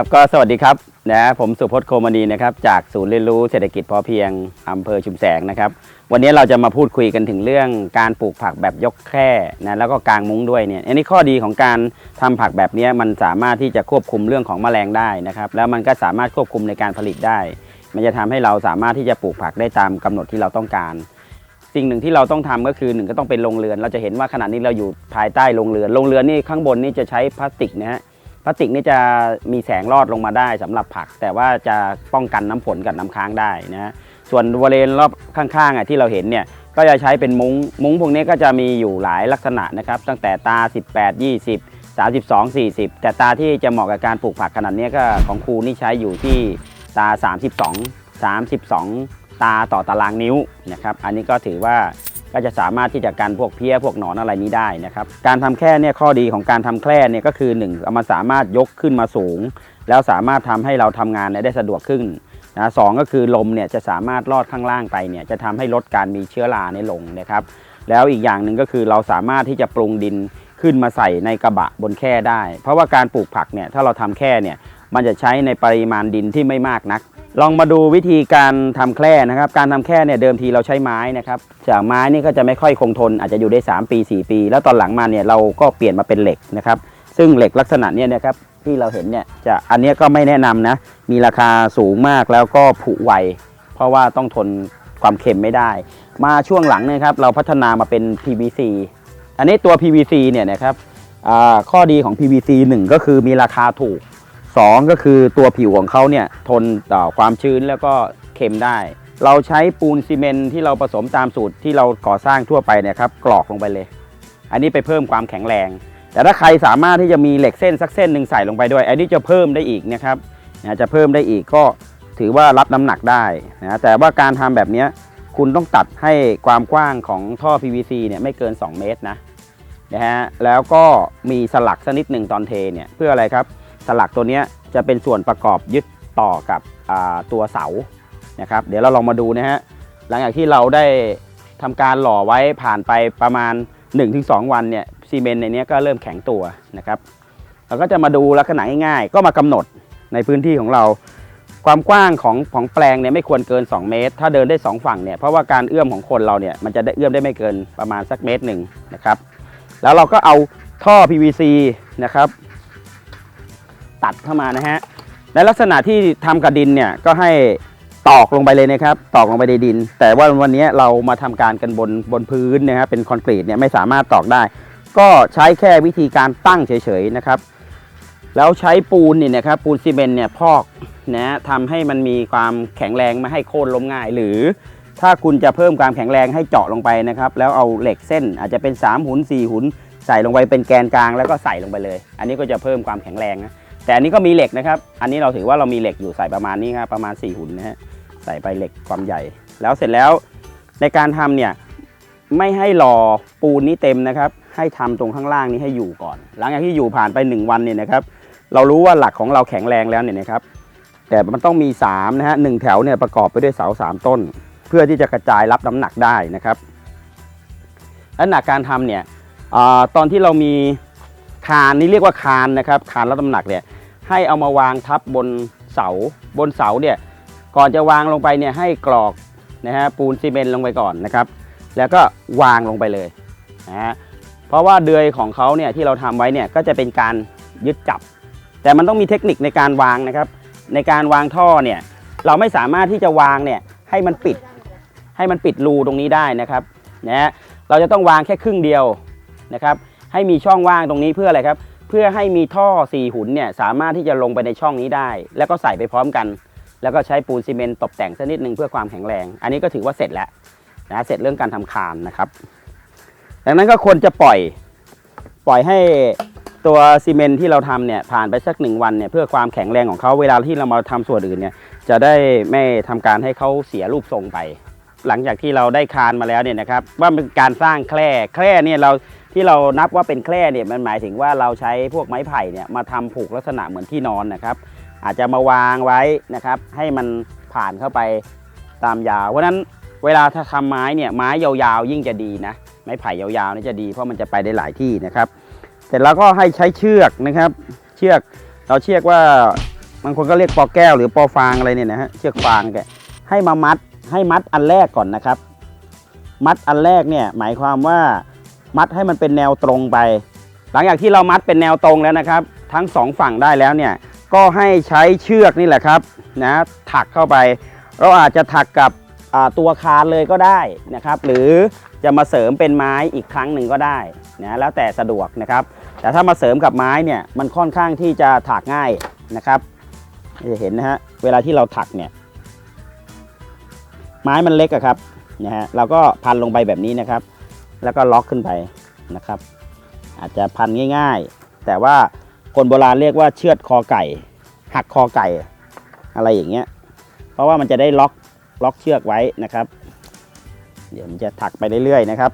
ครับก็สวัสดีครับนะผมสุพจน์โคมณีนะครับจากศูนย์เรียนรู้เศรษฐกิจพอเพียงอำเภอชุมแสงนะครับ วันนี้เราจะมาพูดคุยกันถึงเรื่องการปลูกผักแบบยกแคร่นะแล้วก็กางมุ้งด้วยเนี่ยอันนี้ข้อดีของการทำผักแบบนี้มันสามารถที่จะควบคุมเรื่องของแมลงได้นะครับแล้วมันก็สามารถควบคุมในการผลิตได้ มันจะทำให้เราสามารถที่จะปลูกผักได้ตามกำหนดที่เราต้องการสิ่งหนึ่งที่เราต้องทำก็คือหนึ่งก็ต้องเป็นโรงเรือน เราจะเห็นว่าขณะนี้เราอยู่ภายใต้โรงเรือนโรงเรือนนี่ข้างบนนี่จะใช้พลาสติกนะฮะ ลาสติกนี่จะมีแสงรอดลงมาได้สำหรับผัก แต่ว่าจะป้องกันน้ำฝนกับน้ำค้างได้นะฮะส่วนบริเวณรอบข้างๆอะที่เราเห็นเนี่ยก็จะใช้เป็นมุง้งมุ้งพวกนี้ก็จะมีอยู่หลายลักษณะนะครับตั้งแต่ตา 18 20 32 40 แต่ตาที่จะเหมาะกับการปลูกผักขนาดนี้ก็ของครูนี่ใช้อยู่ที่ตา 32 32 ตาต่อตารางนิ้วนะครับอันนี้ก็ถือว่า ก็จะสามารถที่จะกันพวกเพี้ยพวกหนอนอะไรนี้ได้นะครับ การทำแคร่เนี่ยข้อดีของการทำแคร่เนี่ยก็คือ1นึ่งมันสามารถยกขึ้นมาสูง แล้วสามารถทำให้เราทำงานเนี่ยได้สะดวกขึ้นนะสองก็คือลมเนี่ยจะสามารถลอดข้างล่างไปเนี่ยจะทำให้ลดการมีเชื้อราในลงนะครับ แล้วอีกอย่างหนึ่งก็คือเราสามารถที่จะปรุงดินขึ้นมาใส่ในกระบะบนแค่ได้ เพราะว่าการปลูกผักเนี่ยถ้าเราทำแค่เนี่ยมันจะใช้ในปริมาณดินที่ไม่มากนัก ลองมาดูวิธีการทำแคร่นะครับ การทำแคร่เนี่ยเดิมทีเราใช้ไม้นะครับจากไม้นี่ก็จะไม่ค่อยคงทนอาจจะอยู่ได้ 3 ปี 4 ปี แล้วตอนหลังมาเนี่ยเราก็เปลี่ยนมาเป็นเหล็กนะครับ ซึ่งเหล็กลักษณะเนี้ยนะครับที่เราเห็นเนี่ยจะอันนี้ก็ไม่แนะนำนะ มีราคาสูงมากแล้วก็ผุไวเพราะว่าต้องทนความเค็มไม่ได้ มาช่วงหลังเนะครับเราพัฒนามาเป็น PVC อันนี้ตัว PVC เนี่ยนะครับข้อดีของ PVC 1 ก็คือมีราคาถูก 2 ก็คือตัวผิวของเขาเนี่ยทนต่อความชื้นแล้วก็เค็มได้ เราใช้ปูนซีเมนที่เราผสมตามสูตรที่เราก่อสร้างทั่วไปเนี่ยครับกรอกลงไปเลย อันนี้ไปเพิ่มความแข็งแรง แต่ถ้าใครสามารถที่จะมีเหล็กเส้นสักเส้นหนึ่งใส่ลงไปด้วย อันนี้จะเพิ่มได้อีกนะครับจะเพิ่มได้อีกก็ถือว่ารับน้ำหนักได้นะแต่ว่าการทำแบบนี้คุณต้องตัดให้ความกว้างของท่อ PVC เนี่ยไม่เกิน 2 เมตรนะนะฮะแล้วก็มีสลักสักนิดหนึ่งตอนเทเนี่ยเพื่ออะไรครับ สลักตัวนี้จะเป็นส่วนประกอบยึดต่อกับตัวเสานะครับ เดี๋ยวเราลองมาดูนะฮะหลังจากที่เราได้ทำการหล่อไว้ผ่านไปประมาณ 1-2 วันเนี่ยซีเมนต์ในนี้ก็เริ่มแข็งตัวนะครับเราก็จะมาดูลักษณะง่ายๆ ก็มากำหนดในพื้นที่ของเรา ความกว้างของของแปลงเนี่ยไม่ควรเกิน 2 เมตร ถ้าเดินได้ 2 ฝั่งเนี่ยเพราะว่าการเอื้อมของคนเราเนี่ยมันจะได้เอื้อมได้ไม่เกินประมาณสักเมตรหนึ่งนะครับ แล้วเราก็เอาท่อ PVC นะครับ ตัดเข้ามานะฮะในลักษณะที่ทำกับดินเนี่ยก็ให้ตอกลงไปเลยนะครับ ตอกลงไปในดิน แต่ว่าวันนี้เรามาทำการกันบนบนพื้นนะครับเป็นคอนกรีตเนี่ยไม่สามารถตอกได้ ก็ใช้แค่วิธีการตั้งเฉยๆนะครับ แล้วใช้ปูนเนี่ยนะครับปูนซีเมนต์เนี่ยพอกนะทำให้มันมีความแข็งแรงไม่ให้โค่นล้มง่าย หรือถ้าคุณจะเพิ่มความแข็งแรงให้เจาะลงไปนะครับ แล้วเอาเหล็กเส้นอาจจะเป็น 3 หุน4 หุนใส่ลงไปเป็นแกนกลางแล้วก็ใส่ลงไปเลย อันนี้ก็จะเพิ่มความแข็งแรงนะ แต่อันนี้ก็มีเหล็กนะครับ อันนี้เราถือว่าเรามีเหล็กอยู่ใส่ประมาณนี้ครับประมาณ 4 หุ่นนะฮะใส่ไปเหล็กความใหญ่ แล้วเสร็จแล้วในการทำเนี่ยไม่ให้รอปูนนี้เต็มนะครับ ให้ทำตรงข้างล่างนี้ให้อยู่ก่อน หลังจากที่อยู่ผ่านไป 1 วันเนี่ยนะครับ เรารู้ว่าหลักของเราแข็งแรงแล้วเนี่ยนะครับ แต่มันต้องมี3นะฮะหนึ่งแถวเนี่ยประกอบไปด้วยเสา3 ต้น เพื่อที่จะกระจายรับน้ำหนักได้นะครับลักษณะการทำเนี่ยอตอนที่เรามีคานนี่เรียกว่าคานนะครับ คานรับน้ำหนักเนี่ย ให้เอามาวางทับบนเสาบนเสาเนี่ยก่อนจะวางลงไปเนี่ยให้กรอกนะฮะปูนซีเมนต์ลงไปก่อนนะครับ แล้วก็วางลงไปเลยนะฮะเพราะว่าเดือยของเขาเนี่ยที่เราทำไว้เนี่ยก็จะเป็นการยึดจับ แต่มันต้องมีเทคนิคในการวางนะครับ ในการวางท่อเนี่ยเราไม่สามารถที่จะวางเนี่ยให้มันปิดให้มันปิดรูตรงนี้ได้นะครับนะฮะเราจะต้องวางแค่ครึ่งเดียวนะครับ ให้มีช่องว่างตรงนี้เพื่ออะไรครับ เพื่อให้มีท่อ 4 หุ่นเนี่ยสามารถที่จะลงไปในช่องนี้ได้ แล้วก็ใส่ไปพร้อมกัน แล้วก็ใช้ปูนซีเมนต์ตกแต่งสักนิดนึงเพื่อความแข็งแรง อันนี้ก็ถือว่าเสร็จแล้วนะเสร็จเรื่องการทำคานนะครับดังนั้นก็ควรจะปล่อยปล่อยให้ตัวซีเมนต์ที่เราทำเนี่ยผ่านไปสักหนึ่งวันเนี่ยเพื่อความแข็งแรงของเขาเวลาที่เรามาทำส่วนอื่นเนี่ยจะได้ไม่ทำการให้เขาเสียรูปทรงไป หลังจากที่เราได้คานมาแล้วเนี่ยนะครับว่าเป็นการสร้างแคร่แคร่เนี่ยเรา ที่เรานับว่าเป็นแคร่เนี่ยมันหมายถึงว่าเราใช้พวกไม้ไผ่เนี่ยมาทำผูกลักษณะเหมือนที่นอนนะครับ อาจจะมาวางไว้นะครับให้มันผ่านเข้าไปตามยาวเพราะฉะนั้นเวลาถ้าทำไม้เนี่ยไม้ยาวๆยิ่งจะดีนะไม้ไผ่ยาวๆนี่จะดีเพราะมันจะไปได้หลายที่นะครับเสร็จแล้วก็ให้ใช้เชือกนะครับ เชือกเราเชือกว่าบางคนก็เรียกปอแก้วหรือปอฟางอะไรเนี่ยนะฮะเชือกฟางแกให้มามัดให้มัดอันแรกก่อนนะครับ มัดอันแรกเนี่ยหมายความว่า มัดให้มันเป็นแนวตรงไป หลังจากที่เรามัดเป็นแนวตรงแล้วนะครับ ทั้งสองฝั่งได้แล้วเนี่ยก็ให้ใช้เชือกนี่แหละครับนะถักเข้าไป เราอาจจะถักกับตัวคานเลยก็ได้นะครับ หรือจะมาเสริมเป็นไม้อีกครั้งหนึ่งก็ได้นะแล้วแต่สะดวกนะครับ แต่ถ้ามาเสริมกับไม้เนี่ยมันค่อนข้างที่จะถักง่ายนะครับจะเห็นนะฮะเวลาที่เราถักเนี่ยไม้มันเล็กอะครับนะฮะเราก็พันลงไปแบบนี้นะครับ แล้วก็ล็อกขึ้นไปนะครับ อาจจะพันง่าย ๆ แต่ว่าคนโบราณเรียกว่าเชือดคอไก่ หักคอไก่อะไรอย่างเงี้ย เพราะว่ามันจะได้ล็อกล็อกเชือกไว้นะครับ เดี๋ยวมันจะถักไปเรื่อยๆนะครับ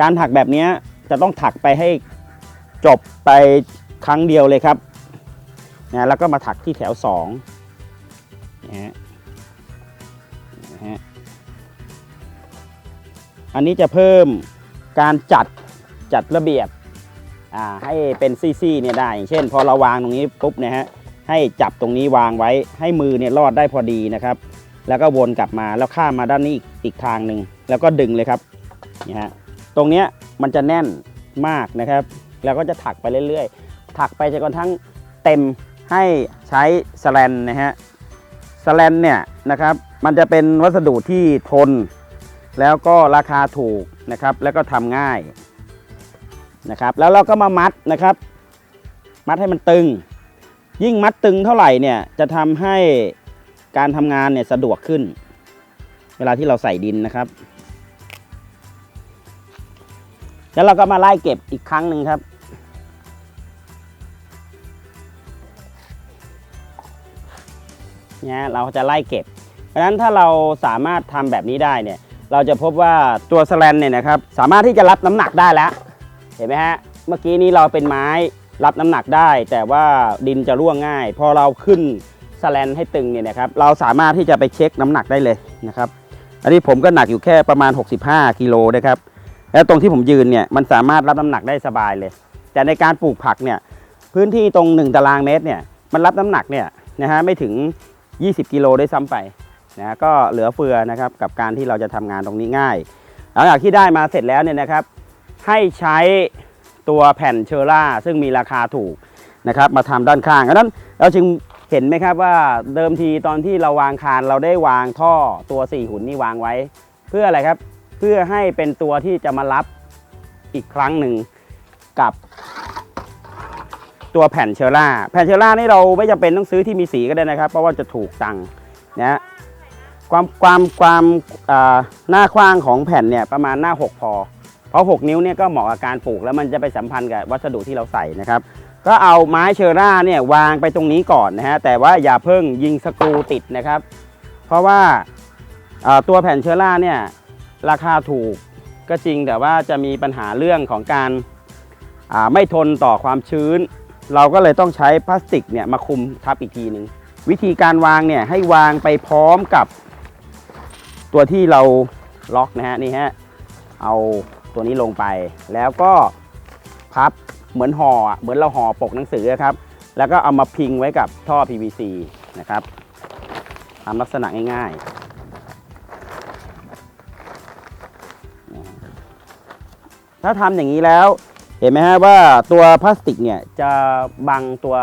การถักแบบนี้จะต้องถักไปให้จบไปครั้งเดียวเลยครับนะแล้วก็มาถักที่แถวสองนะฮะ อันนี้จะเพิ่มการจัดจัดระเบียบให้เป็นซี่ๆเนี่ยได้อย่างเช่น พอเราวางตรงนี้ปุ๊บนะฮะให้จับตรงนี้วางไว้ให้มือเนี่ยรอดได้พอดีนะครับ แล้วก็วนกลับมาแล้วข้ามมาด้านนี้อีกทางหนึ่งแล้วก็ดึงเลยครับนี่ฮะตรงเนี้ยมันจะแน่นมากนะครับ แล้วก็จะถักไปเรื่อยๆ ถักไปจนกระทั่งเต็มให้ใช้สแลนนะฮะสแลนเนี่ยนะครับมันจะเป็นวัสดุที่ทน แล้วก็ราคาถูกนะครับ แล้วก็ทำง่ายนะครับ แล้วเราก็มามัดนะครับ มัดให้มันตึง ยิ่งมัดตึงเท่าไหร่เนี่ยจะทำให้การทำงานเนี่ยสะดวกขึ้น เวลาที่เราใส่ดินนะครับ แล้วเราก็มาไล่เก็บอีกครั้งหนึ่งครับเนี่ยเราจะไล่เก็บ เพราะฉะนั้นถ้าเราสามารถทำแบบนี้ได้เนี่ย เราจะพบว่าตัวสแลนเนี่ยนะครับสามารถที่จะรับน้ำหนักได้แล้วเห็นไหมฮะเมื่อกี้นี้เราเป็นไม้รับน้ำหนักได้ แต่ว่าดินจะร่วงง่าย พอเราขึ้นสแลนให้ตึงเนี่ยนะครับเราสามารถที่จะไปเช็คน้ำหนักได้เลยนะครับอันนี้ผมก็หนักอยู่แค่ประมาณ 65 กิโลนะครับแล้วตรงที่ผมยืนเนี่ยมันสามารถรับน้ำหนักได้สบายเลย แต่ในการปลูกผักเนี่ยพื้นที่ตรง 1 ตารางเมตรเนี่ยมันรับน้ำหนักเนี่ยนะฮะไม่ถึง 20 กิโลได้ซ้ำไป นะก็เหลือเฟือนะครับกับการที่เราจะทำงานตรงนี้ง่ายหลังจากที่ได้มาเสร็จแล้วเนี่ยนะครับ ให้ใช้ตัวแผ่นเชอร่าซึ่งมีราคาถูกนะครับมาทำด้านข้างดังนั้นเราจึงเห็นไหมครับว่าเดิมทีตอนที่เราวางคานเราได้วางท่อตัวสี่หุ่นนี่วางไว้ เพื่ออะไรครับเพื่อให้เป็นตัวที่จะมารับอีกครั้งหนึ่งกับตัวแผ่นเชอร่า แผ่นเชอร่านี่เราไม่จำเป็นต้องซื้อที่มีสีก็ได้นะครับ เพราะว่าจะถูกตังค์นะฮะ ความความความหน้ากว้างของแผ่นเนี่ยประมาณหน้า 6 พอ เพราะ 6 นิ้วเนี่ยก็เหมาะกับการปลูกแล้วมันจะไปสัมพันธ์กับวัสดุที่เราใส่นะครับ ก็เอาไม้เชอร่าเนี่ยวางไปตรงนี้ก่อนนะฮะแต่ว่าอย่าเพิ่งยิงสกรูติดนะครับ เพราะว่าตัวแผ่นเชอร่าเนี่ยราคาถูกก็จริงแต่ว่าจะมีปัญหาเรื่องของการไม่ทนต่อความชื้น เราก็เลยต้องใช้พลาสติกเนี่ยมาคุมทับอีกทีหนึ่งวิธีการวางเนี่ยให้วางไปพร้อมกับ ตัวที่เราล็อกนะฮะนี่ฮะเอาตัวนี้ลงไป แล้วก็พับเหมือนห่อเหมือนเราห่อปกหนังสืออะครับ แล้วก็เอามาพิงไว้กับท่อ PVC นะครับทำลักษณะง่ายๆ ถ้าทำอย่างนี้แล้วเห็นไหมฮะว่าตัวพลาสติกเนี่ยจะบังตัว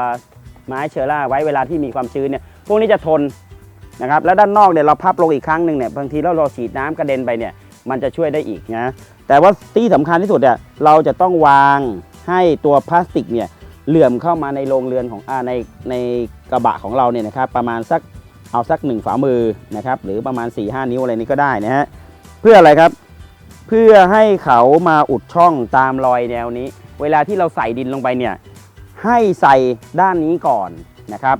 ไม้เชอร่าไว้เวลาที่มีความชื้นเนี่ยพวกนี้จะทน นะครับแล้วด้านนอกเนี่ยเราพับลงอีกครั้งหนึ่งเนี่ยบางทีแล้วเราฉีดน้ำกระเด็นไปเนี่ยมันจะช่วยได้อีกนะแต่ว่าที่สำคัญที่สุดเนี่ยเราจะต้องวางให้ตัวพลาสติกเนี่ยเหลื่อมเข้ามาในโรงเรือนของอาในในกระบะของเราเนี่ยนะครับประมาณสักเอาสักหนึ่งฝ่ามือนะครับหรือประมาณ 4-5 นิ้วอะไรนี้ก็ได้นะฮะเพื่ออะไรครับ เพื่อให้เขามาอุดช่องตามรอยแนวนี้ เวลาที่เราใส่ดินลงไปเนี่ยให้ใส่ด้านนี้ก่อนนะครับ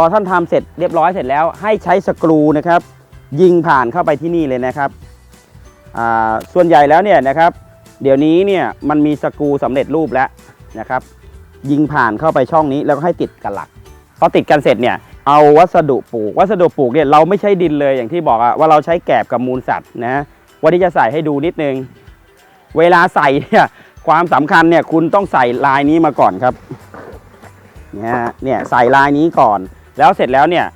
อท่านทำเสร็จเรียบร้อยเสร็จแล้ว ให้ใช้สกรูนะครับ ยิงผ่านเข้าไปที่นี่เลยนะครับส่วนใหญ่แล้วเนี่ยนะครับ เดี๋ยวนี้เนี่ยมันมีสกรูสำเร็จรูปแล้วนะครับ ยิงผ่านเข้าไปช่องนี้แล้วก็ให้ติดกับหลักพอติดกันเสร็จเนี่ยเอาวัสดุปลูก วัสดุปลูกเนี่ยเราไม่ใช้ดินเลยอย่างที่บอกอะว่าเราใช้แกบกับมูลสัตว์นะวันนี้จะใส่ให้ดูนิดนึง เวลาใส่เนี่ยความสำคัญเนี่ยคุณต้องใส่ลายนี้มาก่อนครับเนี่ยเนี่ยใส่ลายนี้ก่อน แล้วเสร็จแล้วเนี่ย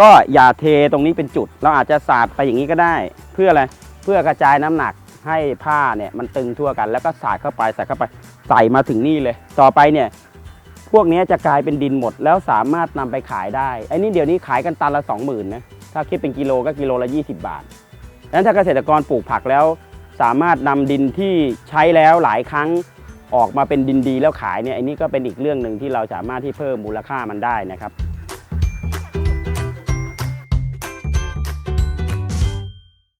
ก็อย่าเทตรงนี้เป็นจุด เราอาจจะสาดไปอย่างนี้ก็ได้ เพื่ออะไรเพื่อกระจายน้ำหนักให้ผ้าเนี่ยมันตึงทั่วกัน แล้วก็สาดเข้าไปใส่เข้าไปใส่มาถึงนี่เลย ต่อไปเนี่ยพวกนี้จะกลายเป็นดินหมด แล้วสามารถนำไปขายได้ไอ้นี่เดี๋ยวนี้ขายกันตันละ 20,000นะถ้าคิดเป็นกิโลก็กิโลละ 20 บาทดังนั้นถ้าเกษตรกรปลูกผักแล้ว สามารถนำดินที่ใช้แล้วหลายครั้งออกมาเป็นดินดีแล้วขายเนี่ยไอ้นี่ก็เป็นอีกเรื่องหนึ่งที่เราสามารถที่เพิ่มมูลค่ามันได้นะครับ